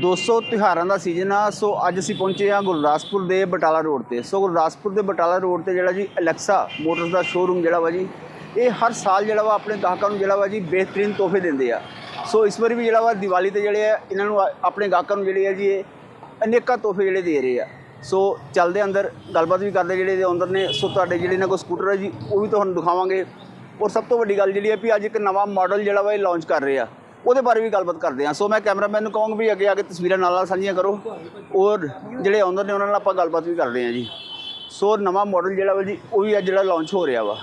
200 ਤਿਉਹਾਰਾਂ ਦਾ ਸੀਜ਼ਨ ਆ, ਸੋ ਅੱਜ ਅਸੀਂ ਪਹੁੰਚੇ ਆ ਗੁਰਦਾਸਪੁਰ ਦੇ ਬਟਾਲਾ ਰੋਡ ਤੇ। ਸੋ ਗੁਰਦਾਸਪੁਰ ਦੇ ਬਟਾਲਾ ਰੋਡ ਤੇ ਜਿਹੜਾ ਜੀ ਅਲੈਕਸਾ ਮੋਟਰਸ ਦਾ ਸ਼ੋਰੂਮ ਜਿਹੜਾ ਵਾ ਜੀ, ਇਹ ਹਰ ਸਾਲ ਜਿਹੜਾ ਵਾ ਆਪਣੇ ਗਾਹਕਾਂ ਨੂੰ ਜਿਹੜਾ ਵਾ ਜੀ ਬਿਹਤਰੀਨ ਤੋਹਫੇ ਦਿੰਦੇ ਆ। ਸੋ ਇਸ ਵਾਰੀ ਵੀ ਜਿਹੜਾ ਵਾ ਦੀਵਾਲੀ ਤੇ ਜਿਹੜੇ ਆ, ਇਹਨਾਂ ਨੂੰ ਆ- ਆਪਣੇ ਗਾਹਕਾਂ ਨੂੰ ਜਿਹੜੇ ਆ ਜੀ, ਇਹ ਅਨੇਕਾਂ ਤੋਹਫੇ ਜਿਹੜੇ ਦੇ ਰਹੇ ਆ। ਸੋ ਚੱਲਦੇ ਅੰਦਰ, ਗੱਲਬਾਤ ਵੀ ਕਰਦੇ ਜਿਹੜੇ ਦੇ ਅੰਦਰ ਨੇ। ਸੋ ਤੁਹਾਡੇ ਜਿਹੜੇ ਇਹਨਾਂ ਕੋਲ ਸਕੂਟਰ ਹੈ ਜੀ, ਉਹ ਵੀ ਤੁਹਾਨੂੰ ਦਿਖਾਵਾਂਗੇ। ਔਰ ਸਭ ਤੋਂ ਵੱਡੀ ਗੱਲ ਜਿਹੜੀ ਹੈ ਵੀ ਅੱਜ ਇੱਕ ਨਵਾਂ ਮਾਡਲ ਜਿਹੜਾ ਵਾ ਇਹ ਲਾਂਚ ਕਰ ਰਹੇ ਆ। ਉਹਦੇ ਬਾਰੇ ਵੀ ਗੱਲਬਾਤ ਕਰਦੇ ਆ ਸੋ ਮੈਂ ਕੈਮਰਾਮੈਨ ਨੂੰ ਕਹਾਂਗਾ ਵੀ ਅੱਗੇ ਆ ਕੇ ਤਸਵੀਰਾਂ ਨਾਲ ਨਾਲ ਸਾਂਝੀਆਂ ਕਰੋ। ਔਰ ਜਿਹੜੇ ਆਉਂਦੇ ਨੇ ਉਹਨਾਂ ਨਾਲ ਆਪਾਂ ਗੱਲਬਾਤ ਵੀ ਕਰਦੇ ਆ ਜੀ। ਸੋ ਨਵਾਂ ਮਾਡਲ ਜਿਹੜਾ ਵਾ ਜੀ, ਉਹ ਵੀ ਅੱਜ ਜਿਹੜਾ ਲਾਂਚ ਹੋ ਰਿਹਾ ਵਾ।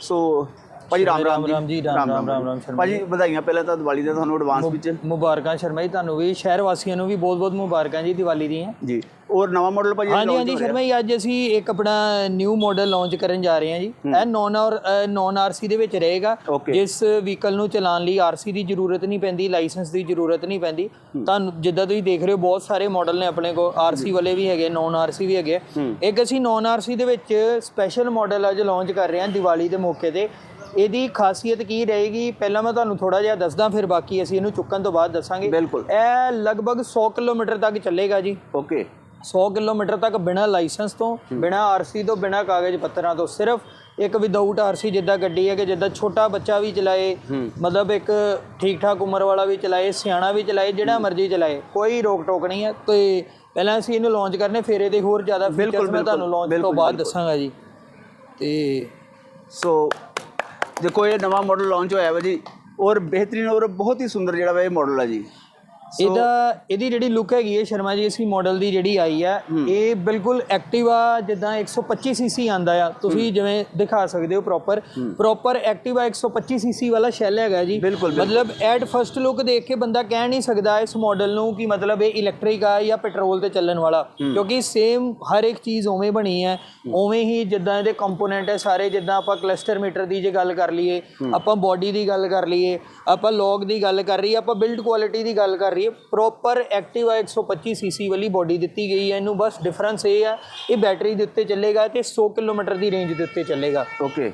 ਸੋ ਭਾਜੀ ਰਾਮ ਰਾਮ ਰਾਮ ਜੀ, ਰਾਮ ਰਾਮ, ਰਾਮ ਰਾਮ ਸ਼ਰਮਾ ਭਾਜੀ ਵਧਾਈਆਂ ਪਹਿਲਾਂ ਤਾਂ ਦੀਵਾਲੀ ਦੇ ਤੁਹਾਨੂੰ ਐਡਵਾਂਸ ਵਿੱਚ। ਮੁਬਾਰਕਾਂ ਸ਼ਰਮਾ ਜੀ ਤੁਹਾਨੂੰ ਵੀ ਸ਼ਹਿਰ ਵਾਸੀਆਂ ਨੂੰ ਵੀ ਬਹੁਤ-ਬਹੁਤ ਮੁਬਾਰਕਾਂ ਜੀ ਦੀਵਾਲੀ ਦੀਆਂ। ਜੀ ਔਰ ਨਵਾਂ ਮਾਡਲ ਭਾਜੀ ਹਾਂਜੀ ਹਾਂਜੀ। ਸ਼ਰਮਾ ਜੀ ਅੱਜ ਅਸੀਂ ਇੱਕ ਆਪਣਾ ਨਿਊ ਮਾਡਲ ਲਾਂਚ ਕਰਨ ਜਾ ਰਹੇ ਹਾਂ ਜੀ। ਇਹ ਨੌਨ ਔਰ ਨੌਨ ਆਰਸੀ ਦੇ ਵਿੱਚ ਰਹੇਗਾ. ਜਿਸ ਵਹੀਕਲ ਨੂੰ ਚਲਾਉਣ ਲਈ ਆਰਸੀ ਦੀ ਜ਼ਰੂਰਤ ਨਹੀਂ ਪੈਂਦੀ ਲਾਇਸੈਂਸ ਦੀ ਜ਼ਰੂਰਤ ਨਹੀਂ ਪੈਂਦੀ। ਤੁਹਾਨੂੰ ਜਿੱਦਾਂ ਤੁਸੀਂ ਦੇਖ ਰਹੇ ਹੋ ਬਹੁਤ ਸਾਰੇ ਮਾਡਲ ਨੇ ਆਪਣੇ ਕੋਲ। ਆਰਸੀ ਵਾਲੇ ਵੀ ਹੈਗੇ ਨੌਨ ਆਰਸੀ ਵੀ ਹੈਗੇ। ਇੱਕ ਅਸੀਂ ਨੌਨ ਆਰਸੀ ਦੇ ਵਿੱਚ ਸਪੈਸ਼ਲ ਮਾਡਲ ਅੱਜ ਲਾਂਚ ਕਰ ਰਹੇ ਹਾਂ ਦੀਵਾਲੀ ਦੇ ਮੌਕੇ ਤੇ। ਇਹਦੀ ਖਾਸੀਅਤ ਕੀ ਰਹੇਗੀ? ਪਹਿਲਾਂ ਮੈਂ ਤੁਹਾਨੂੰ ਥੋੜਾ ਜਿਹਾ ਦੱਸਦਾ ਫਿਰ ਬਾਕੀ ਅਸੀਂ ਇਹਨੂੰ ਚੁੱਕਣ ਤੋਂ ਬਾਅਦ ਦੱਸਾਂਗੇ। ਬਿਲਕੁਲ। ਇਹ ਲਗਭਗ 100 ਕਿਲੋਮੀਟਰ ਤੱਕ ਚੱਲੇਗਾ ਜੀ। ਓਕੇ। 100 ਕਿਲੋਮੀਟਰ ਤੱਕ ਬਿਨਾ ਲਾਇਸੈਂਸ ਤੋਂ ਬਿਨਾ ਆਰਸੀ ਤੋਂ ਬਿਨਾ ਕਾਗਜ਼ ਪੱਤਰਾਂ ਤੋਂ ਸਿਰਫ ਇੱਕ ਵਿਦਆਊਟ ਆਰਸੀ ਜਿੱਦਾਂ ਗੱਡੀ ਹੈ ਕਿ ਜਿੱਦਾਂ ਛੋਟਾ ਬੱਚਾ ਵੀ ਚਲਾਏ ਮਤਲਬ ਇੱਕ ਠੀਕ ਠਾਕ ਉਮਰ ਵਾਲਾ ਵੀ ਚਲਾਏ ਸਿਆਣਾ ਵੀ ਚਲਾਏ ਜਿਹੜਾ ਮਰਜ਼ੀ ਚਲਾਏ ਕੋਈ ਰੋਕ ਟੋਕ ਨਹੀਂ ਹੈ। ਤੇ ਪਹਿਲਾਂ ਅਸੀਂ ਇਹਨੂੰ ਲਾਂਚ ਕਰਨੇ ਫਿਰ ਇਹਦੇ ਹੋਰ ਜ਼ਿਆਦਾ ਫੀਚਰਸ ਮੈਂ ਤੁਹਾਨੂੰ ਲਾਂਚ ਤੋਂ ਬਾਅਦ ਦੱਸਾਂਗਾ ਜੀ। ਤੇ ਸੋ ਦੇਖੋ, ਇਹ ਨਵਾਂ ਮਾਡਲ ਲਾਂਚ ਹੋਇਆ ਵਾ ਜੀ। ਔਰ ਬਿਹਤਰੀਨ ਔਰ ਬਹੁਤ ਹੀ ਸੁੰਦਰ ਜਿਹੜਾ ਵਾ ਇਹ ਮਾਡਲ ਆ ਜੀ। ਇਹਦਾ ਇਹਦੀ ਜਿਹੜੀ ਲੁੱਕ ਹੈਗੀ ਹੈ ਸ਼ਰਮਾ ਜੀ ਇਸੀ ਮਾਡਲ ਦੀ ਜਿਹੜੀ ਆਈ ਹੈ ਇਹ ਬਿਲਕੁਲ ਐਕਟਿਵਾ ਜਿੱਦਾਂ 125 ਸੀਸੀ ਆਂਦਾ ਆ। ਤੁਸੀਂ ਜਿਵੇਂ ਦਿਖਾ ਸਕਦੇ ਹੋ ਪ੍ਰੋਪਰ ਪ੍ਰੋਪਰ ਐਕਟਿਵਾ 125 ਸੀਸੀ ਵਾਲਾ ਸ਼ੈਲ ਹੈਗਾ ਜੀ। ਮਤਲਬ ਐਟ ਫਰਸਟ ਲੁੱਕ ਦੇਖ ਕੇ ਬੰਦਾ ਕਹਿ ਨਹੀਂ ਸਕਦਾ ਇਸ ਮਾਡਲ ਨੂੰ ਕਿ ਮਤਲਬ ਇਹ ਇਲੈਕਟ੍ਰਿਕ ਆ ਜਾਂ ਪੈਟਰੋਲ ਤੇ ਚੱਲਣ ਵਾਲਾ। ਕਿਉਂਕਿ ਸੇਮ ਹਰ ਇੱਕ ਚੀਜ਼ ਉਵੇਂ ਬਣੀ ਹੈ। ਉਵੇਂ ਹੀ ਜਿੱਦਾਂ ਇਹਦੇ ਕੰਪੋਨੈਂਟ ਹੈ ਸਾਰੇ ਜਿੱਦਾਂ ਆਪਾਂ ਕਲਸਟਰ ਮੀਟਰ ਦੀ ਜੇ ਗੱਲ ਕਰ ਲਈਏ ਆਪਾਂ ਬਾਡੀ ਦੀ ਗੱਲ ਕਰ ਲਈਏ ਆਪਾਂ ਲੌਗ ਦੀ ਗੱਲ ਕਰ ਰਹੀ ਆਪਾਂ ਬਿਲਡ ਕੁਆਲਿਟੀ ਦੀ ਗੱਲ ਕਰ ਰਹੀ ਹੈ ਪ੍ਰੋਪਰ ਐਕਟਿਵਾ 125 ਸੀਸੀ ਵਾਲੀ ਬਾਡੀ ਦਿੱਤੀ ਗਈ ਹੈ। ਇਹਨੂੰ ਬਸ ਡਿਫਰੈਂਸ ਇਹ ਹੈ ਇਹ ਬੈਟਰੀ ਦੇ ਉੱਤੇ ਚੱਲੇਗਾ ਤੇ 100 ਕਿਲੋਮੀਟਰ ਦੀ ਰੇਂਜ ਦੇ ਉੱਤੇ ਚੱਲੇਗਾ। ਓਕੇ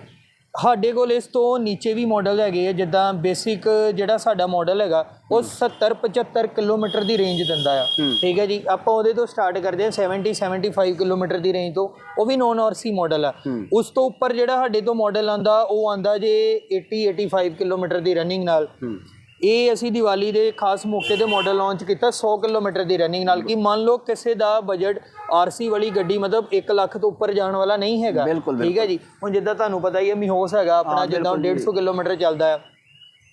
ਸਾਡੇ ਕੋਲ ਇਸ ਤੋਂ ਨੀਚੇ ਵੀ ਮਾਡਲ ਹੈਗੇ ਆ ਜਿੱਦਾਂ ਬੇਸਿਕ ਜਿਹੜਾ ਸਾਡਾ ਮਾਡਲ ਹੈਗਾ ਉਹ 70 75 ਕਿਲੋਮੀਟਰ ਦੀ ਰੇਂਜ ਦਿੰਦਾ ਆ। ਠੀਕ ਹੈ ਜੀ? ਆਪਾਂ ਉਹਦੇ ਤੋਂ ਸਟਾਰਟ ਕਰਦੇ ਹਾਂ 70 75 ਕਿਲੋਮੀਟਰ ਦੀ ਰੇਂਜ ਤੋਂ। ਉਹ ਵੀ ਨੌਨ ਆਰਸੀ ਮਾਡਲ ਆ। ਉਸ ਤੋਂ ਉੱਪਰ ਜਿਹੜਾ ਸਾਡੇ ਤੋਂ ਮਾਡਲ ਆਂਦਾ ਉਹ ਆਂਦਾ ਜੇ 80 85 ਕਿਲੋਮੀਟਰ ਦੀ ਰਨਿੰਗ ਨਾਲ। ਇਹ ਅਸੀਂ ਦੀਵਾਲੀ ਦੇ ਖਾਸ ਮੌਕੇ ਤੇ ਮਾਡਲ ਲਾਂਚ ਕੀਤਾ 100 ਕਿਲੋਮੀਟਰ ਦੀ ਰਨਿੰਗ ਨਾਲ ਕਿ ਮੰਨ ਲਓ ਕਿਸੇ ਦਾ ਬਜਟ ਆਰਸੀ ਵਾਲੀ ਗੱਡੀ ਮਤਲਬ 1 ਲੱਖ ਤੋਂ ਉੱਪਰ ਜਾਣ ਵਾਲਾ ਨਹੀਂ ਹੈਗਾ। ਠੀਕ ਹੈ ਜੀ? ਹੁਣ ਜਿੱਦਾਂ ਤੁਹਾਨੂੰ ਪਤਾ ਹੀ ਹੈ ਮਿਹੋਸ ਹੈਗਾ ਆਪਣਾ ਜਿੱਦਾਂ 150 ਕਿਲੋਮੀਟਰ ਚੱਲਦਾ ਹੈ।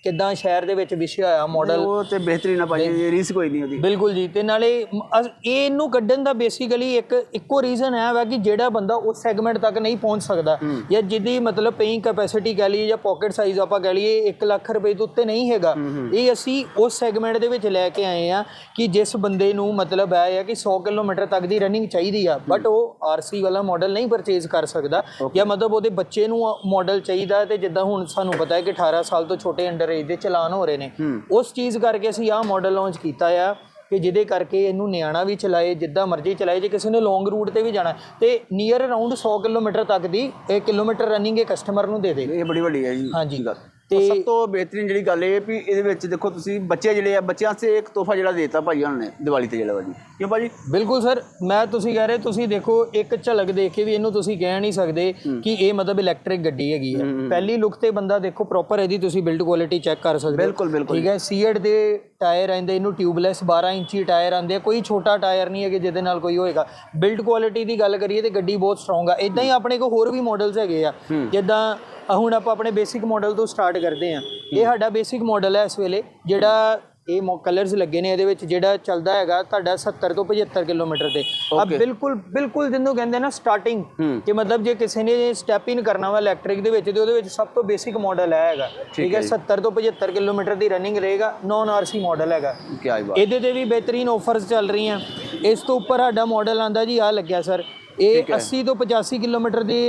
ਕਿੱਦਾਂ ਸ਼ਹਿਰ ਦੇ ਵਿੱਚ ਵਿਸ਼ੇ ਹੋਇਆ ਮਾਡਲ ਉਹ ਤੇ ਬਿਹਤਰੀਨ ਆ ਭਾਜੀ ਰੀਸ ਕੋਈ ਨਹੀਂ ਉਹਦੀ। ਬਿਲਕੁਲ ਜੀ ਤੇ ਨਾਲੇ ਇਹ ਇਹਨੂੰ ਕੱਢਣ ਦਾ ਬੇਸਿਕਲੀ ਇੱਕ ਇੱਕੋ ਰੀਜ਼ਨ ਹੈ ਵਾ ਕਿ ਜਿਹੜਾ ਬੰਦਾ ਉਸ ਸੈਗਮੈਂਟ ਤੱਕ ਨਹੀਂ ਪਹੁੰਚ ਸਕਦਾ ਜਾਂ ਜਿਹਦੀ ਮਤਲਬ ਪੇਇੰਗ ਕੈਪੈਸਿਟੀ ਕਹਿ ਲਈਏ ਜਾਂ ਪਾਕਟ ਸਾਈਜ਼ ਆਪਾਂ ਕਹਿ ਲਈਏ 1 ਲੱਖ ਰੁਪਏ ਤੋਂ ਉੱਤੇ ਨਹੀਂ ਹੈਗਾ। ਇਹ ਅਸੀਂ ਉਸ ਸੈਗਮੈਂਟ ਦੇ ਵਿੱਚ ਲੈ ਕੇ ਆਏ ਆ ਕਿ ਜਿਸ ਬੰਦੇ ਨੂੰ ਮਤਲਬ ਹੈ ਆ ਕਿ 100 ਕਿਲੋਮੀਟਰ ਤੱਕ ਦੀ ਰਨਿੰਗ ਚਾਹੀਦੀ ਆ ਬਟ ਉਹ ਆਰਸੀ ਵਾਲਾ ਮਾਡਲ ਨਹੀਂ ਪਰਚੇਜ਼ ਕਰ ਸਕਦਾ ਜਾਂ ਮਤਲਬ ਉਹਦੇ ਬੱਚੇ ਨੂੰ ਮਾਡਲ ਚਾਹੀਦਾ ਤੇ ਜਿੱਦਾਂ ਹੁਣ ਸਾਨੂੰ ਪਤਾ ਹੈ ਕਿ 18 ਸਾਲ ਤੋਂ ਛੋਟੇ ਅੰਡਰ ਏਜ ਦੇ ਚਲਾਨ ਹੋ ਰਹੇ ਨੇ। ਉਸ ਚੀਜ਼ ਕਰਕੇ ਅਸੀਂ ਆਹ ਮਾਡਲ ਲਾਂਚ ਕੀਤਾ ਆ ਕਿ ਜਿਹਦੇ ਕਰਕੇ ਇਹਨੂੰ ਨਿਆਣਾ ਵੀ ਚਲਾਏ ਜਿੱਦਾਂ ਮਰਜ਼ੀ ਚਲਾਏ ਜੇ ਕਿਸੇ ਨੇ ਲੌਂਗ ਰੂਟ ਤੇ ਵੀ ਜਾਣਾ ਤੇ ਨੀਅਰ ਅਰਾਊਂਡ 100 ਕਿਲੋਮੀਟਰ ਤੱਕ ਦੀ ਇਹ ਕਿਲੋਮੀਟਰ ਰਨਿੰਗ ਇਹ ਕਸਟਮਰ ਨੂੰ ਦੇ ਦੇ। ਇਹ ਬੜੀ ਵੱਡੀ ਹੈ ਜੀ ਹਾਂਜੀ। ਤੇ ਸਭ ਤੋਂ ਬਿਹਤਰੀਨ ਜਿਹੜੀ ਗੱਲ ਇਹ ਵੀ ਇਹਦੇ ਵਿੱਚ ਦੇਖੋ ਤੁਸੀਂ ਬੱਚੇ ਜਿਹੜੇ ਆ ਬੱਚਿਆਂ ਵਾਸਤੇ ਇੱਕ ਤੋਹਫਾ ਜਿਹੜਾ ਦੇਤਾ ਭਾਈ ਉਹਨਾਂ ਨੇ ਦੀਵਾਲੀ ਤੇ ਜਿਹੜਾ ਵਾ ਜੀ। ਕਿਉਂ ਭਾਜੀ? ਬਿਲਕੁਲ ਸਰ ਮੈਂ ਤੁਸੀਂ ਕਹਿ ਰਹੇ ਤੁਸੀਂ ਦੇਖੋ ਇੱਕ ਝਲਕ ਦੇਖ ਕੇ ਵੀ ਇਹਨੂੰ ਤੁਸੀਂ ਕਹਿ ਨਹੀਂ ਸਕਦੇ ਕਿ ਇਹ ਮਤਲਬ ਇਲੈਕਟ੍ਰਿਕ ਗੱਡੀ ਹੈਗੀ ਹੈ। ਪਹਿਲੀ ਲੁੱਕ ਤੇ ਬੰਦਾ ਦੇਖੋ ਪ੍ਰੋਪਰ ਇਹਦੀ ਤੁਸੀਂ ਬਿਲਡ ਕੁਆਲਿਟੀ ਚੈੱਕ ਕਰ ਸਕਦੇ ਹੋ। ਬਿਲਕੁਲ ਬਿਲਕੁਲ ਠੀਕ ਹੈ ਸੀਐਟ ਦੇ ਟਾਇਰ ਆਂਦੇ ਇਹਨੂੰ ਟਿਊਬਲੈਸ 12 ਇੰਚੀ ਟਾਇਰ ਆਂਦੇ ਆ ਕੋਈ ਛੋਟਾ ਟਾਇਰ ਨਹੀਂ ਹੈਗੇ ਜਿਹਦੇ ਨਾਲ ਕੋਈ ਹੋਏਗਾ। ਬਿਲਡ ਕੁਆਲਿਟੀ ਦੀ ਗੱਲ ਕਰੀਏ ਤੇ ਗੱਡੀ ਬਹੁਤ ਸਟਰੋਂਗ ਆ। ਇਦਾਂ ਹੀ ਆਪਣੇ ਕੋਲ ਹੋਰ ਵੀ ਮਾਡਲਸ ਹੈਗੇ ਆ। ਜਿੱਦਾਂ ਹੁਣ ਆਪਾਂ ਆਪਣੇ ਬੇਸਿਕ ਮਾਡਲ ਤੋਂ ਸਟਾਰਟ ਕਰਦੇ ਆ। ਇਹ ਸਾਡਾ ਬੇਸਿਕ ਮਾਡਲ ਹੈ ਇਸ ਵੇਲੇ ਜਿਹੜਾ ਇਹ ਕਲਰਸ ਲੱਗੇ ਨੇ ਇਹਦੇ ਵਿੱਚ ਜਿਹੜਾ ਚੱਲਦਾ ਹੈਗਾ ਤੁਹਾਡਾ 70 ਤੋਂ 75 ਕਿਲੋਮੀਟਰ ਤੇ। ਆ ਬਿਲਕੁਲ ਬਿਲਕੁਲ ਜਿਹਨੂੰ ਕਹਿੰਦੇ ਨਾ ਸਟਾਰਟਿੰਗ ਕਿ ਮਤਲਬ ਜੇ ਕਿਸੇ ਨੇ ਸਟੈਪ ਇਨ ਕਰਨਾ ਵਾ ਇਲੈਕਟ੍ਰਿਕ ਦੇ ਵਿੱਚ ਤੇ ਉਹਦੇ ਵਿੱਚ ਸਭ ਤੋਂ ਬੇਸਿਕ ਮਾਡਲ ਹੈ ਹੈਗਾ। ਠੀਕ ਹੈ 70 ਤੋਂ 75 ਕਿਲੋਮੀਟਰ ਦੀ ਰਨਿੰਗ ਰਹੇਗਾ ਨੌਨ ਆਰਸੀ ਮਾਡਲ ਹੈਗਾ। ਕੀ ਬਾਤ। ਇਹਦੇ ਤੇ ਵੀ ਬਿਹਤਰੀਨ ਆਫਰਸ ਚੱਲ ਰਹੀਆਂ। ਇਸ ਤੋਂ ਉੱਪਰ ਸਾਡਾ ਮਾਡਲ ਆਂਦਾ ਜੀ ਆ ਲੱਗਿਆ ਸਰ ਇਹ 80 ਤੋਂ 85 ਕਿਲੋਮੀਟਰ ਦੀ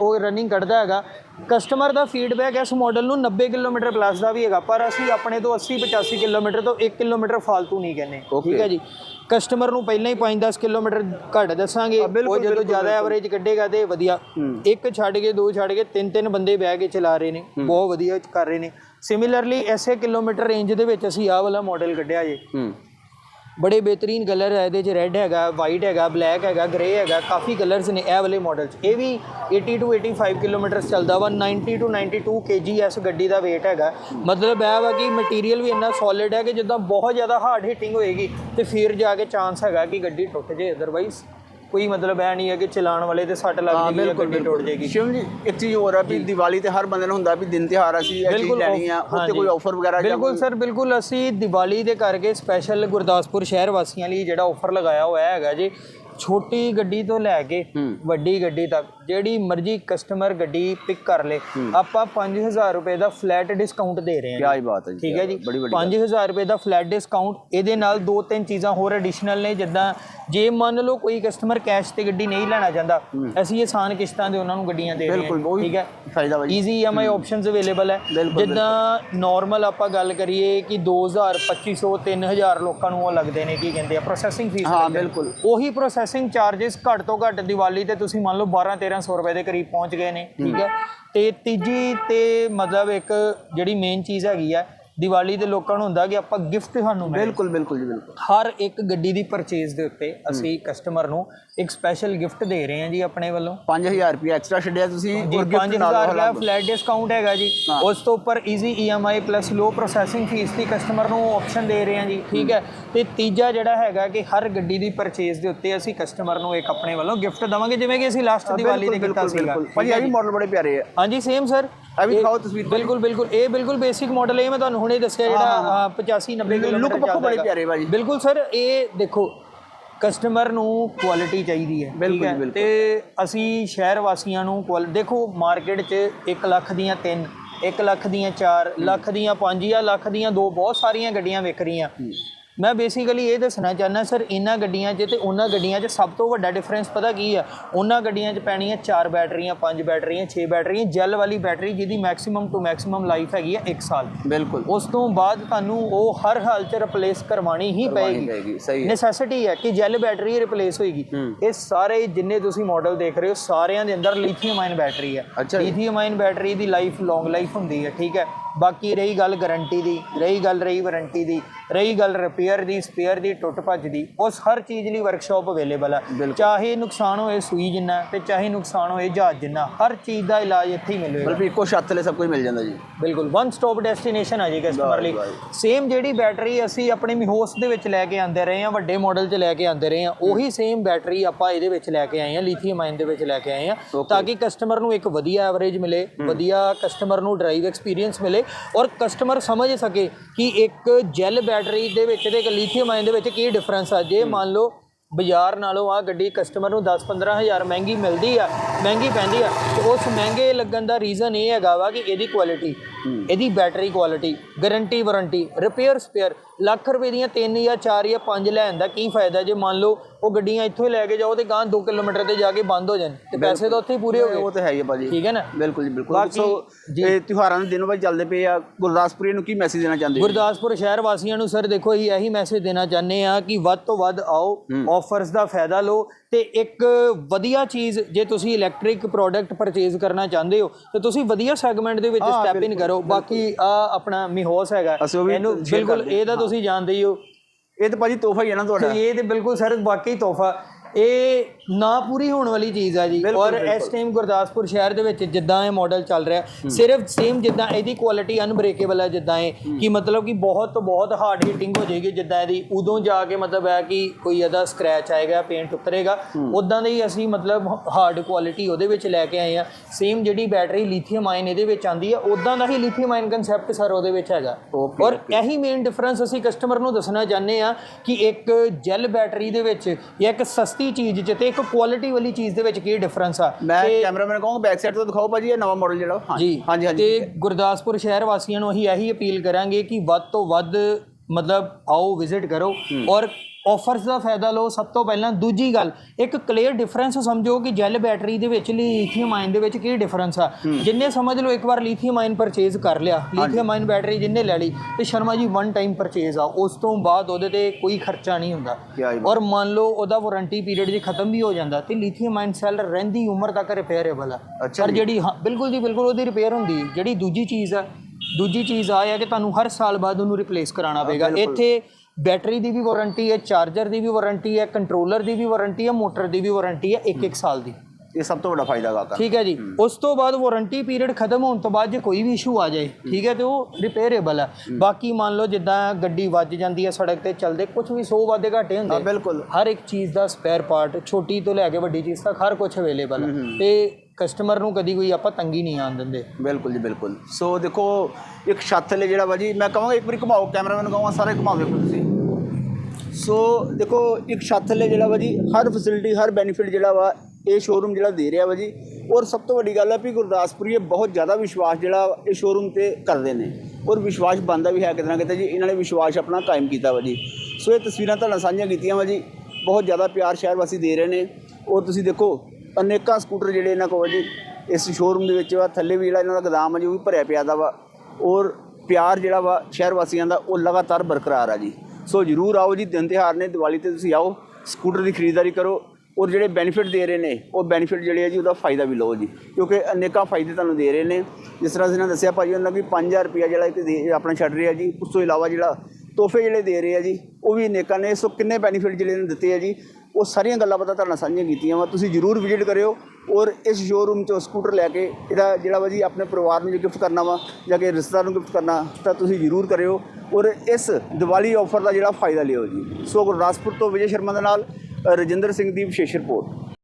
ਉਹ ਰਨਿੰਗ ਕੱਢਦਾ ਹੈਗਾ। ਕਸਟਮਰ ਦਾ ਫੀਡਬੈਕ ਇਸ ਮਾਡਲ ਨੂੰ 90 ਕਿਲੋਮੀਟਰ ਪਲੱਸ ਦਾ ਵੀ ਹੈਗਾ ਪਰ ਅਸੀਂ ਆਪਣੇ ਤੋਂ 80 85 ਕਿਲੋਮੀਟਰ ਤੋਂ 1 ਕਿਲੋਮੀਟਰ ਫालतू ਨਹੀਂ ਕਹਿੰਦੇ। ਠੀਕ ਹੈ ਜੀ। ਕਸਟਮਰ ਨੂੰ ਪਹਿਲਾਂ ਹੀ 5-10 ਕਿਲੋਮੀਟਰ ਘੱਟ ਦੱਸਾਂਗੇ ਉਹ ਜਦੋਂ ਜ਼ਿਆਦਾ ਐਵਰੇਜ ਕੱਢੇਗਾ ਤੇ ਵਧੀਆ। ਇੱਕ ਛੱਡ ਕੇ ਦੋ ਛੱਡ ਕੇ ਤਿੰਨ ਤਿੰਨ ਬੰਦੇ ਬਹਿ ਕੇ ਚਲਾ ਰਹੇ ਨੇ ਬਹੁਤ ਵਧੀਆ ਕਰ ਰਹੇ ਨੇ। ਸਿਮਿਲਰਲੀ ਐਸੇ ਕਿਲੋਮੀਟਰ ਰੇਂਜ ਦੇ ਵਿੱਚ ਅਸੀਂ ਆਹ ਵਾਲਾ ਮਾਡਲ ਕੱਢਿਆ ਜੇ। ਬੜੇ ਬਿਹਤਰੀਨ ਕਲਰ ਹੈ, ਇਹਦੇ 'ਚ ਰੈੱਡ ਹੈਗਾ ਵਾਈਟ ਹੈਗਾ ਬਲੈਕ ਹੈਗਾ ਗ੍ਰੇ ਹੈਗਾ, ਕਾਫੀ ਕਲਰਸ ਨੇ ਇਹ ਵਾਲੇ ਮਾਡਲ 'ਚ। ਇਹ ਵੀ 80 ਟੂ 85 ਕਿਲੋਮੀਟਰ ਚੱਲਦਾ ਵਾ 90 ਟੂ 92 ਕੇਜੀ ਇਸ ਗੱਡੀ ਦਾ weight ਹੈਗਾ। ਮਤਲਬ ਇਹ ਵਾ ਕਿ ਮਟੀਰੀਅਲ ਵੀ ਇੰਨਾ ਸੋਲਿਡ ਹੈ ਕਿ ਜਿੱਦਾਂ ਬਹੁਤ ਜ਼ਿਆਦਾ ਹਾਰਡ ਹਿੱਟਿੰਗ ਹੋਏਗੀ ਤੇ ਫਿਰ ਜਾ ਕੇ ਚਾਂਸ ਹੈਗਾ ਕਿ ਗੱਡੀ ਟੁੱਟ ਜੇ ਅਦਰਵਾਈਜ਼ ਕੋਈ ਮਤਲਬ ਐ ਨਹੀਂ ਹੈ ਕਿ ਚਲਾਉਣ ਵਾਲੇ ਤੇ ਸੱਟ ਲੱਗ ਜਾਏਗੀ ਜਾਂ ਗੱਡੀ ਟੁੱਟ ਜਾਏਗੀ ਸ਼ਿਵਮ ਜੀ ਇੱਕ ਚੀਜ਼ ਹੋਰ ਆ ਵੀ ਦੀਵਾਲੀ ਤੇ ਹਰ ਬੰਦੇ ਨੂੰ ਹੁੰਦਾ ਵੀ ਦਿਨ ਤਿਉਹਾਰ ਅਸੀਂ ਇਹ ਚੀਜ਼ ਲੈਣੀ ਆ ਉੱਤੇ। ਕੋਈ ਆਫਰ ਵਗੈਰਾ ਜਾਂ ਬਿਲਕੁਲ ਸਰ ਬਿਲਕੁਲ ਅਸੀਂ ਦੀਵਾਲੀ ਦੇ ਕਰਕੇ ਸਪੈਸ਼ਲ ਗੁਰਦਾਸਪੁਰ ਸ਼ਹਿਰ ਵਾਸੀਆਂ ਲਈ ਜਿਹੜਾ ਆਫਰ ਲਗਾਇਆ ਹੋਇਆ ਹੈਗਾ ਜੀ ਛੋਟੀ ਗੱਡੀ ਤੋਂ ਲੈ ਕੇ ਵੱਡੀ ਗੱਡੀ ਤੱਕ ਜਿਹੜੀ ਮਰਜ਼ੀ ਕਸਟਮਰ ਗੱਡੀ ਪਿਕ ਕਰ ਲੇ ਆਪਾਂ 5000 ਰੁਪਏ ਦਾ ਫਲੈਟ ਡਿਸਕਾਊਂਟ ਦੇ ਰਹੇ ਹਾਂ। ਹੀ ਬਾਤ ਹੈ ਜੀ ਠੀਕ ਹੈ ਜੀ? ਬੜੀ ਵੱਡੀ 5000 ਰੁਪਏ ਦਾ ਫਲੈਟ ਡਿਸਕਾਊਂਟ ਇਹਦੇ ਨਾਲ ਦੋ ਤਿੰਨ ਚੀਜ਼ਾਂ ਹੋਰ ਐਡੀਸ਼ਨਲ ਨੇ ਜਿੱਦਾਂ ਜੇ ਮੰਨ ਲਓ ਕੋਈ ਕਸਟਮਰ ਕੈਸ਼ ਤੇ ਗੱਡੀ ਨਹੀਂ ਲੈਣਾ ਚਾਹੁੰਦਾ ਅਸੀਂ ਆਸਾਨ ਕਿਸ਼ਤਾਂ ਦੇ ਉਹਨਾਂ ਨੂੰ ਗੱਡੀਆਂ ਦੇ ਰਹੇ ਹਾਂ ਠੀਕ ਹੈ? ਫਾਇਦਾ ਜੀ। ਈਜ਼ੀ EMI ਆਪਸ਼ਨਸ ਅਵੇਲੇਬਲ ਹੈ। ਜਿੱਦਾਂ ਨਾਰਮਲ ਆਪਾਂ ਗੱਲ ਕਰੀਏ ਕਿ 2000 2500 3000 ਲੋਕਾਂ ਨੂੰ ਉਹ ਲੱਗਦੇ ਨੇ ਕੀ ਕਹਿੰਦੇ ਆ ਪ੍ਰੋਸੈਸਿੰਗ ਫੀਸ ਹਾਂ ਬਿਲਕੁਲ। ਉਹੀ ਪ੍ਰੋਸੈਸਿੰਗ ਚਾਰजेस ਘੱਟ ਤੋਂ ਘੱਟ ਦੀਵਾਲੀ ਤੇ ਤੁਸੀਂ ਮੰਨ ਲਓ 12 1300 ਰੁਪਏ ਦੇ ਕਰੀਬ ਪਹੁੰਚ ਗਏ ਨੇ, ਠੀਕ ਹੈ? ਤੇ ਤੀਜੀ ਤੇ ਮਤਲਬ ਇੱਕ ਜਿਹੜੀ ਮੇਨ ਚੀਜ਼ ਹੈਗੀ ਆ ਦੀਵਾਲੀ ਤੇ ਲੋਕਾਂ ਨੂੰ ਹੁੰਦਾ ਕਿ ਆਪਾਂ ਗਿਫਟ ਸਾਨੂੰ ਮਿਲੇ। ਬਿਲਕੁਲ ਬਿਲਕੁਲ ਜੀ ਬਿਲਕੁਲ। ਹਰ ਇੱਕ ਗੱਡੀ ਦੀ ਪਰਚੇਜ਼ ਦੇ ਉੱਤੇ ਅਸੀਂ ਕਸਟਮਰ ਨੂੰ ਇੱਕ ਸਪੈਸ਼ਲ ਗਿਫਟ ਦੇ ਰਹੇ ਹਾਂ ਜੀ ਆਪਣੇ ਵੱਲੋਂ। 5000 ਰੁਪਏ ਐਕਸਟਰਾ ਛੱਡਿਆ ਤੁਸੀਂ ਜੀ ਔਰ gift 5000 ਨਾਲ ਦਾ ਫਲੈਟ ਡਿਸਕਾਊਂਟ ਹੈਗਾ ਜੀ। ਹਾਂ। ਉਸ ਤੋਂ ਉੱਪਰ easy EMI plus low processing fee ਦੀ ਕਸਟਮਰ ਨੂੰ ਆਪਸ਼ਨ ਦੇ ਰਹੇ ਹਾਂ ਜੀ ਠੀਕ ਹੈ। ਤੇ ਤੀਜਾ ਜਿਹੜਾ ਹੈਗਾ ਕਿ ਹਰ ਗੱਡੀ ਦੀ ਪਰਚੇਜ਼ ਦੇ ਉੱਤੇ ਅਸੀਂ ਕਸਟਮਰ ਨੂੰ ਇੱਕ ਆਪਣੇ ਵੱਲੋਂ ਗਿਫਟ ਦਵਾਂਗੇ ਜਿਵੇਂ ਕਿ ਅਸੀਂ ਲਾਸਟ ਦੀਵਾਲੀ ਤੇ ਕੀਤਾ ਸੀਗਾ। ਬਿਲਕੁਲ। ਭਾਜੀ ਇਹ ਵੀ ਮਾਡਲ ਬੜੇ ਪਿਆਰੇ ਆ। ਹਾਂਜੀ ਸੇਮ ਸਰ ਇਹ ਵੀ ਦਿਖਾਓ ਤਸਵੀਰ। ਬਿਲਕੁਲ ਬਿਲਕੁਲ। ਇਹ ਬਿਲਕੁਲ ਬੇਸਿਕ ਮਾਡਲ ਇਹ ਮੈਂ ਤੁਹਾਨੂੰ ਹੁਣੇ ਦੱਸਿਆ ਜਿਹੜਾ ਅ, 85 90 ਕਿਲੋਮੀਟਰ ਲੁੱਕ ਪੱਖੋਂ ਬੜੇ ਪਿਆਰੇ ਭਾਜੀ। ਬਿਲਕੁਲ ਸਰ ਇਹ ਦੇਖੋ ਕਸਟਮਰ ਨੂੰ ਕੁਆਲਿਟੀ ਚਾਹੀਦੀ ਹੈ ਠੀਕ ਬਿਲਕੁਲ, ਹੈ। ਤੇ ਅਸੀਂ ਸ਼ਹਿਰ ਵਾਸੀਆਂ ਨੂੰ ਦੇਖੋ ਮਾਰਕੀਟ 'ਚ 1 ਲੱਖ ਦੀਆਂ 3 1 ਲੱਖ ਦੀਆਂ 4 ਲੱਖ ਦੀਆਂ 5 ਜਾਂ ਲੱਖ ਦੀਆਂ 2 ਬਹੁਤ ਸਾਰੀਆਂ ਗੱਡੀਆਂ ਵਿਕ ਰਹੀਆਂ। ਮੈਂ ਬੇਸਿਕਲੀ ਇਹ ਦੱਸਣਾ ਚਾਹੁੰਦਾ ਸਰ ਇਹਨਾਂ ਗੱਡੀਆਂ 'ਚ ਤੇ ਉਹਨਾਂ ਗੱਡੀਆਂ 'ਚ ਸਭ ਤੋਂ ਵੱਡਾ ਡਿਫਰੈਂਸ ਪਤਾ ਕੀ ਆ? ਉਹਨਾਂ ਗੱਡੀਆਂ 'ਚ ਪੈਣੀਆਂ 4 ਬੈਟਰੀਆਂ 5 ਬੈਟਰੀਆਂ 6 ਬੈਟਰੀਆਂ ਜੈਲ ਵਾਲੀ ਬੈਟਰੀ ਜਿਹਦੀ ਮੈਕਸਿਮਮ ਟੂ ਮੈਕਸਿਮਮ ਲਾਈਫ ਹੈਗੀ ਆ 1 ਸਾਲ। ਬਿਲਕੁਲ। ਉਸ ਤੋਂ ਬਾਅਦ ਤੁਹਾਨੂੰ ਉਹ ਹਰ ਹਾਲ 'ਚ ਰਿਪਲੇਸ ਕਰਵਾਣੀ ਹੀ ਪਏਗੀ। ਸਹੀ ਨੈਸੈਸਿਟੀ ਹੈ ਕਿ ਜੈਲ ਬੈਟਰੀ ਰਿਪਲੇਸ ਹੋਏਗੀ। ਇਹ ਸਾਰੇ ਜਿੰਨੇ ਤੁਸੀਂ ਮਾਡਲ ਦੇਖ ਰਹੇ ਹੋ ਸਾਰਿਆਂ ਦੇ ਅੰਦਰ ਲਿਥੀਅਮ ਆਇਨ ਬੈਟਰੀ ਹੈ। ਲਿਥੀਅਮ ਆਇਨ ਬੈਟਰੀ ਦੀ ਲਾਈਫ ਲੌਂਗ ਲਾਈਫ ਹੁੰਦੀ ਹੈ ਠੀਕ ਹੈ। ਬਾਕੀ ਰਹੀ ਗੱਲ ਗਾਰੰਟੀ ਦੀ ਰਹੀ ਗੱਲ ਰਹੀ ਵਾਰੰਟੀ ਦੀ ਰਹੀ ਗੱਲ ਰਿਪੇਅਰ ਦੀ ਸਪੇਅਰ ਦੀ ਟੁੱਟ ਭੱਜ ਦੀ ਉਸ ਹਰ ਚੀਜ਼ ਲਈ ਵਰਕਸ਼ਾਪ ਅਵੇਲੇਬਲ ਹੈ ਚਾਹੇ ਨੁਕਸਾਨ ਹੋਏ ਸੂਈ ਜਿੰਨਾ ਤੇ ਚਾਹੇ ਨੁਕਸਾਨ ਹੋਏ ਜਹਾਜ਼ ਜਿੰਨਾ ਹਰ ਚੀਜ਼ ਦਾ ਇਲਾਜ ਇੱਥੇ ਹੀ ਮਿਲੇਗਾ। ਮਤਲਬ ਇੱਕੋ ਛੱਤ ਥੱਲੇ ਸਭ ਕੁਝ ਮਿਲ ਜਾਂਦਾ ਜੀ। ਬਿਲਕੁਲ ਵਨ ਸਟਾਪ ਡੈਸਟੀਨੇਸ਼ਨ ਆ ਜੀ ਕਸਟਮਰ ਲਈ। ਸੇਮ ਜਿਹੜੀ ਬੈਟਰੀ ਅਸੀਂ ਆਪਣੇ ਮਿਹੋਸ ਦੇ ਵਿੱਚ ਲੈ ਕੇ ਆਂਦੇ ਰਹੇ ਹਾਂ ਵੱਡੇ ਮਾਡਲ 'ਚ ਲੈ ਕੇ ਆਂਦੇ ਰਹੇ ਹਾਂ ਉਹੀ ਸੇਮ ਬੈਟਰੀ ਆਪਾਂ ਇਹਦੇ ਵਿੱਚ ਲੈ ਕੇ ਆਏ ਹਾਂ ਲਿਥੀਅਮ ਆਇਨ ਦੇ ਵਿੱਚ ਲੈ ਕੇ ਆਏ ਹਾਂ ਤਾਂ ਕਿ ਕਸਟਮਰ ਨੂੰ ਇੱਕ ਵਧੀਆ ਐਵਰੇਜ ਮਿਲੇ ਵਧੀਆ ਕਸਟਮਰ ਨੂੰ ਡਰਾਈਵ ਐਕਸਪੀਰੀਅੰਸ ਮਿਲੇ ਔਰ ਕਸਟਮਰ ਸਮਝ ਸਕੇ ਕਿ ਇੱਕ ਜੈਲ ਬੈਟਰੀ ਦੇ ਵਿੱਚ ਤੇ ਇੱਕ ਲਿਥੀਅਮ ਆਇਨ ਦੇ ਵਿੱਚ ਕੀ ਡਿਫਰੈਂਸ ਆ? ਜੇ ਮੰਨ ਲਓ ਬਾਜ਼ਾਰ ਨਾਲੋਂ ਆ ਗੱਡੀ ਕਸਟਮਰ ਨੂੰ 10-15 ਹਜ਼ਾਰ ਮਹਿੰਗੀ ਮਿਲਦੀ ਆ ਮਹਿੰਗੀ ਪੈਂਦੀ ਆ ਤੇ ਉਸ ਮਹਿੰਗੇ ਲੱਗਣ ਦਾ ਰੀਜ਼ਨ ਇਹ ਹੈਗਾ ਵਾ ਕਿ ਇਹਦੀ ਕੁਆਲਿਟੀ ਇਹਦੀ battery quality guarantee warranty repair spare lakh ਰੁਪਏ ਦੀਆਂ 3 ਜਾਂ 4 ਜਾਂ 5 ਲੈਣ ਦਾ ਕੀ ਫਾਇਦਾ? ਜੇ ਮੰਨ ਲਓ ਉਹ ਗੱਡੀਆਂ ਇੱਥੋਂ ਹੀ ਲੈ ਕੇ ਜਾਓ ਤੇ ਗਾਂ 2 ਕਿਲੋਮੀਟਰ ਤੇ ਜਾ ਕੇ ਬੰਦ ਹੋ ਜਾਣ ਤੇ ਪੈਸੇ ਤਾਂ ਉੱਥੇ ਹੀ ਪੂਰੇ ਹੋ ਗਏ। ਉਹ ਤਾਂ ਹੈ ਹੀ ਆ ਭਾਜੀ। ਠੀਕ ਹੈ ਨਾ? ਬਿਲਕੁਲ ਜੀ ਬਿਲਕੁਲ। ਬਾਕੀ- ਸੋ ਇਹ ਤਿਉਹਾਰਾਂ ਦੇ ਦਿਨ ਬਾਅਦ ਚੱਲਦੇ ਪਏ ਆ। ਗੁਰਦਾਸਪੁਰੀ ਨੂੰ ਕੀ ਮੈਸੇਜ ਦੇਣਾ ਚਾਹੁੰਦੇ ਹੋ ਗੁਰਦਾਸਪੁਰ ਸ਼ਹਿਰ ਵਾਸੀਆਂ ਨੂੰ ਸਰ ਦੇਖੋ ਅਸੀਂ ਇਹੀ ਮੈਸੇਜ ਦੇਣਾ ਚਾਹੁੰਦੇ ਆ ਕਿ ਵੱਧ ਤੋਂ ਵੱਧ ਆਓ ਆਫਰਸ ਦਾ ਫਾਇਦਾ ਲਓ ਤੇ ਇੱਕ ਵਧੀਆ ਚੀਜ਼ ਜੇ ਤੁਸੀਂ ਇਲੈਕਟ੍ਰਿਕ ਪ੍ਰੋਡਕਟ ਪਰਚੇਜ਼ ਕਰਨਾ ਚਾਹੁੰਦੇ ਹੋ ਤੇ ਤੁਸੀਂ ਵਧੀਆ ਸੈਗਮੈਂਟ ਦੇ ਵਿੱਚ ਸਟੈਪ ਇਨ ਕਰੋ। ਬਾਕੀ ਆ ਆਪਣਾ ਮਿਹੋਸ ਹੈਗਾ। ਅਸੀਂ ਉਹ ਵੀ ਬਿਲਕੁਲ ਇਹ ਤਾਂ ਤੁਸੀਂ ਜਾਣਦੇ ਹੀ ਹੋ। ਇਹ ਤਾਂ ਭਾਜੀ ਤੋਹਫਾ ਹੀ ਹੈ ਨਾ ਤੁਹਾਡਾ। ਇਹ ਤੇ ਬਿਲਕੁਲ ਸਰ, ਵਾਕਈ ਤੋਹਫਾ। ਇਹ ਨਾ ਪੂਰੀ ਹੋਣ ਵਾਲੀ ਚੀਜ਼ ਆ ਜੀ। ਔਰ ਇਸ ਟਾਈਮ ਗੁਰਦਾਸਪੁਰ ਸ਼ਹਿਰ ਦੇ ਵਿੱਚ ਜਿੱਦਾਂ ਇਹ ਮਾਡਲ ਚੱਲ ਰਿਹਾ ਸਿਰਫ ਸੇਮ ਜਿੱਦਾਂ ਇਹਦੀ ਕੁਆਲਿਟੀ ਅਨਬ੍ਰੇਕੇਬਲ ਹੈ ਜਿੱਦਾਂ ਇਹ ਕਿ ਮਤਲਬ ਕਿ ਬਹੁਤ ਤੋਂ ਬਹੁਤ ਹਾਰਡ ਹੀਟਿੰਗ ਹੋ ਜਾਏਗੀ ਜਿੱਦਾਂ ਇਹਦੀ ਉਦੋਂ ਜਾ ਕੇ ਮਤਲਬ ਹੈ ਕਿ ਕੋਈ ਇਹਦਾ ਸਕ੍ਰੈਚ ਆਏਗਾ ਪੇਂਟ ਉਤਰੇਗਾ ਉਦਾਂ ਦੇ ਹੀ ਅਸੀਂ ਮਤਲਬ ਹਾਰਡ ਕੁਆਲਿਟੀ ਉਹਦੇ ਵਿੱਚ ਲੈ ਕੇ ਆਏ ਆ। ਸੇਮ ਜਿਹੜੀ ਬੈਟਰੀ ਲਿਥੀਅਮ ਆਇਨ ਇਹਦੇ ਵਿੱਚ ਆਂਦੀ ਆ ਉਦਾਂ ਦਾ ਹੀ ਲਿਥੀਅਮ ਆਇਨ ਕਨਸੈਪਟ ਸਰ ਉਹਦੇ ਵਿੱਚ ਹੈਗਾ। ਔਰ ਇਹੀ ਮੇਨ ਡਿਫਰੈਂਸ ਅਸੀਂ ਕਸਟਮਰ ਨੂੰ ਦੱਸਣਾ ਚਾਹੁੰਦੇ ਆ ਕਿ ਇੱਕ ਜੈਲ ਬੈਟਰੀ ਦੇ ਵਿੱਚ ਜਾਂ ਇੱਕ ਸਸਤੀ ਚੀਜ਼ 'ਚ ਤੇ ਇੱਕ ਕੁਆਲਿਟੀ ਵਾਲੀ ਚੀਜ਼ ਦੇ ਵਿੱਚ ਕੀ ਡਿਫਰੈਂਸ ਆ? ਮੈਂ ਕੈਮਰਾਮੈਨ ਕਹੂੰਗਾ ਬੈਕ ਸਾਈਡ ਤੋਂ ਦਿਖਾਓ ਭਾਜੀ ਇਹ ਨਵਾਂ ਮਾਡਲ ਜਿਹੜਾ। ਹਾਂਜੀ ਹਾਂਜੀ ਤੇ ਗੁਰਦਾਸਪੁਰ ਸ਼ਹਿਰ ਵਾਸੀਆਂ ਨੂੰ ਅਸੀਂ ਇਹੀ ਅਪੀਲ ਕਰਾਂਗੇ ਕਿ ਵੱਧ ਤੋਂ ਵੱਧ ਮਤਲਬ ਆਓ ਵਿਜ਼ਿਟ ਕਰੋ ਔਰ ਆਫਰਸ ਦਾ ਫਾਇਦਾ ਲਓ ਸਭ ਤੋਂ ਪਹਿਲਾਂ ਦੂਜੀ ਗੱਲ ਇੱਕ ਕਲੀਅਰ ਡਿਫਰੈਂਸ ਸਮਝੋ ਕਿ ਜੈਲ ਬੈਟਰੀ ਦੇ ਵਿੱਚ ਲਿਥੀਅਮ ਆਇਨ ਦੇ ਵਿੱਚ ਕੀ ਡਿਫਰੈਂਸ ਆ? ਜਿੰਨੇ ਸਮਝ ਲਓ ਇੱਕ ਵਾਰ ਲਿਥੀਅਮ ਆਇਨ ਪਰਚੇਜ਼ ਕਰ ਲਿਆ ਲਿਥੀਅਮ ਆਇਨ ਬੈਟਰੀ ਜਿੰਨੇ ਲੈ ਲਈ ਤੇ Sharma ji one time purchase ਆ ਉਸ ਤੋਂ ਬਾਅਦ ਉਹਦੇ ਤੇ ਕੋਈ ਖਰਚਾ ਨਹੀਂ ਹੁੰਦਾ। ਔਰ ਮੰਨ ਲਓ ਉਹਦਾ ਵਾਰੰਟੀ ਪੀਰੀਅਡ ਜੇ ਖਤਮ ਵੀ ਹੋ ਜਾਂਦਾ ਤੇ ਲਿਥੀਅਮ ਆਇਨ ਸੈੱਲ ਰਹਿੰਦੀ ਉਮਰ ਤੱਕ ਰਿਪੇਅਰੇਬਲ ਆ। ਪਰ ਜਿਹੜੀ ਬਿਲਕੁਲ ਜੀ ਬਿਲਕੁਲ ਉਹਦੀ ਰਿਪੇਅਰ ਹੁੰਦੀ ਜਿਹੜੀ ਦੂਜੀ ਚੀਜ਼ ਆ ਦੂਜੀ ਚੀਜ਼ ਆ ਹੈ ਕਿ ਤੁਹਾਨੂੰ ਹਰ ਸਾਲ ਬਾਅਦ ਉਹਨੂੰ ਰਿਪਲੇਸ ਕਰਾਉਣਾ ਪਏਗਾ। ਇੱਥੇ ਬੈਟਰੀ ਦੀ ਵੀ ਵਾਰੰਟੀ ਹੈ ਚਾਰਜਰ ਦੀ ਵੀ ਵਾਰੰਟੀ ਹੈ ਕੰਟਰੋਲਰ ਦੀ ਵੀ ਵਾਰੰਟੀ ਹੈ ਮੋਟਰ ਦੀ ਵੀ ਵਾਰੰਟੀ ਹੈ 1-1 ਸਾਲ ਦੀ। ਇਹ ਸਭ ਤੋਂ ਵੱਡਾ ਫਾਇਦਾ ਕਾਕਾ ਠੀਕ ਹੈ ਜੀ। ਉਸ ਤੋਂ ਬਾਅਦ ਵਾਰੰਟੀ ਪੀਰੀਅਡ ਖਤਮ ਹੋਣ ਤੋਂ ਬਾਅਦ ਜੇ ਕੋਈ ਵੀ ਇਸ਼ੂ ਆ ਜਾਏ ਠੀਕ ਹੈ ਤੇ ਉਹ ਰਿਪੇਅਰੇਬਲ ਹੈ। ਬਾਕੀ ਮੰਨ ਲਓ ਜਿੱਦਾਂ ਗੱਡੀ ਵੱਜ ਜਾਂਦੀ ਹੈ ਸੜਕ ਤੇ ਚੱਲਦੇ ਕੁਝ ਵੀ 100 ਵਾਧੇ ਘਾਟੇ ਹੁੰਦੇ ਹਾਂ ਬਿਲਕੁਲ। ਹਰ ਇੱਕ ਚੀਜ਼ ਦਾ ਸਪੇਅਰ ਪਾਰਟ ਛੋਟੀ ਤੋਂ ਲੈ ਕੇ ਵੱਡੀ ਚੀਜ਼ ਤੱਕ ਹਰ ਕੁਝ ਅਵੇਲੇਬਲ ਹੈ। ਤੇ ਕਸਟਮਰ ਨੂੰ ਕਦੀ ਕੋਈ ਆਪਾਂ ਤੰਗੀ ਨਹੀਂ ਆਉਣ ਦਿੰਦੇ। ਬਿਲਕੁਲ ਜੀ ਬਿਲਕੁਲ। ਸੋ ਦੇਖੋ ਇੱਕ ਛੱਤ ਥੱਲੇ ਜਿਹੜਾ ਵਾ ਜੀ ਮੈਂ ਕਹਾਂਗਾ ਇੱਕ ਵਾਰੀ ਘੁਮਾਓ ਕੈਮਰਾਮੈਨ ਨੂੰ ਕਹਾਂਗਾ ਸਾਰੇ ਘੁਮਾਓ ਵੇਖੋ ਤੁਸੀਂ। ਸੋ ਦੇਖੋ, ਇੱਕ ਛੱਤ ਥੱਲੇ ਜਿਹੜਾ ਵਾ ਜੀ, ਹਰ ਫੈਸਿਲਿਟੀ ਹਰ ਬੈਨੀਫਿਟ ਜਿਹੜਾ ਵਾ, ਇਹ ਸ਼ੋਰੂਮ ਜਿਹੜਾ ਦੇ ਰਿਹਾ ਵਾ ਜੀ। ਔਰ ਸਭ ਤੋਂ ਵੱਡੀ ਗੱਲ ਹੈ ਵੀ ਗੁਰਦਾਸਪੁਰੀਏ ਬਹੁਤ ਜ਼ਿਆਦਾ ਵਿਸ਼ਵਾਸ ਜਿਹੜਾ ਇਹ ਸ਼ੋਰੂਮ ਤੇ ਕਰਦੇ ਨੇ। ਔਰ ਵਿਸ਼ਵਾਸ ਬੰਦਾ ਵੀ ਹੈ ਕਿਤੇ ਨਾ ਕਿਤੇ ਜੀ, ਇਹਨਾਂ ਨੇ ਵਿਸ਼ਵਾਸ ਆਪਣਾ ਕਾਇਮ ਕੀਤਾ ਵਾ ਜੀ। ਸੋ ਇਹ ਤਸਵੀਰਾਂ ਤੁਹਾਨੂੰ ਸਾਂਝੀਆਂ ਕੀਤੀਆਂ ਵਾ ਜੀ। ਬਹੁਤ ਜ਼ਿਆਦਾ ਪਿਆਰ ਸ਼ਹਿਰ ਵਾਸੀ ਦੇ ਰਹੇ ਨੇ। ਔਰ ਤੁਸੀਂ ਦੇਖੋ, ਅਨੇਕਾਂ ਸਕੂਟਰ ਜਿਹੜੇ ਇਹਨਾਂ ਕੋਲ ਜੀ, ਇਸ ਸ਼ੋਰੂਮ ਦੇ ਵਿੱਚ ਵਾ, ਥੱਲੇ ਵੀ ਜਿਹੜਾ ਇਹਨਾਂ ਦਾ ਗੋਦਾਮ ਹੈ ਜੀ, ਉਹ ਵੀ ਭਰਿਆ ਪਿਆ ਦਾ ਵਾ। ਔਰ ਪਿਆਰ ਜਿਹੜਾ ਵਾ ਸ਼ਹਿਰ ਵਾਸੀਆਂ ਦਾ, ਉਹ ਲਗਾਤਾਰ ਬਰਕਰਾਰ ਆ ਜੀ। ਸੋ ਜਰੂਰ ਆਓ ਜੀ, ਦਿਨ ਤਿਉਹਾਰ ਨੇ ਦੀਵਾਲੀ ਤੇ ਤੁਸੀਂ ਆਓ, ਸਕੂਟਰ ਦੀ ਖਰੀਦਦਾਰੀ ਕਰੋ, ਔਰ ਜਿਹੜੇ ਬੈਨੀਫਿਟ ਦੇ ਰਹੇ ਨੇ, ਉਹ ਬੈਨੀਫਿਟ ਜਿਹੜੇ ਆ ਜੀ, ਉਹਦਾ ਫਾਇਦਾ ਵੀ ਲਓ ਜੀ। ਕਿਉਂਕਿ ਅਨੇਕਾਂ ਫਾਇਦੇ ਤੁਹਾਨੂੰ ਦੇ ਰਹੇ ਨੇ। ਜਿਸ ਤਰ੍ਹਾਂ ਇਹਨਾਂ ਦੱਸਿਆ ਭਾਜੀ, ਉਹਨਾਂ ਕਿ 5000 ਰੁਪਿਆ ਜਿਹੜਾ ਇੱਕ ਦੇ, ਆਪਣਾ ਛੱਡ ਰਿਹਾ ਜੀ, ਉਸ ਤੋਂ ਇਲਾਵਾ ਜਿਹੜਾ ਤੋਹਫੇ ਜਿਹੜੇ ਦੇ ਰਹੇ ਆ ਜੀ, ਉਹ ਵੀ ਅਨੇਕਾਂ ਨੇ। ਸੋ ਕਿੰਨੇ ਬੈਨੀਫਿਟ ਜਿਹੜੇ ਨੇ ਦਿੱਤੇ ਆ ਜੀ ਉਹ ਸਾਰੀਆਂ ਗੱਲਾਂ ਬਾਤਾਂ ਤੁਹਾਡੇ ਨਾਲ ਸਾਂਝੀਆਂ ਕੀਤੀਆਂ ਵਾ। ਤੁਸੀਂ ਜਰੂਰ ਵਿਜ਼ਿਟ ਕਰਿਓ ਔਰ ਇਸ ਸ਼ੋਰੂਮ 'ਚੋਂ ਸਕੂਟਰ ਲੈ ਕੇ ਇਹਦਾ ਜਿਹੜਾ ਵਾ ਜੀ ਆਪਣੇ ਪਰਿਵਾਰ ਨੂੰ ਜੇ ਗਿਫਟ ਕਰਨਾ ਵਾ ਜਾਂ ਕਿ ਰਿਸ਼ਤੇਦਾਰ ਨੂੰ ਗਿਫਟ ਕਰਨਾ ਤਾਂ ਤੁਸੀਂ ਜਰੂਰ ਕਰਿਓ ਔਰ ਇਸ ਦੀਵਾਲੀ ਆਫਰ ਦਾ ਜਿਹੜਾ ਫਾਇਦਾ ਲਿਓ ਜੀ। ਸੋ ਗੁਰਦਾਸਪੁਰ ਤੋਂ ਵਿਜੇ ਸ਼ਰਮਾ ਦੇ ਨਾਲ ਰਜਿੰਦਰ ਸਿੰਘ ਦੀ ਵਿਸ਼ੇਸ਼ ਰਿਪੋਰਟ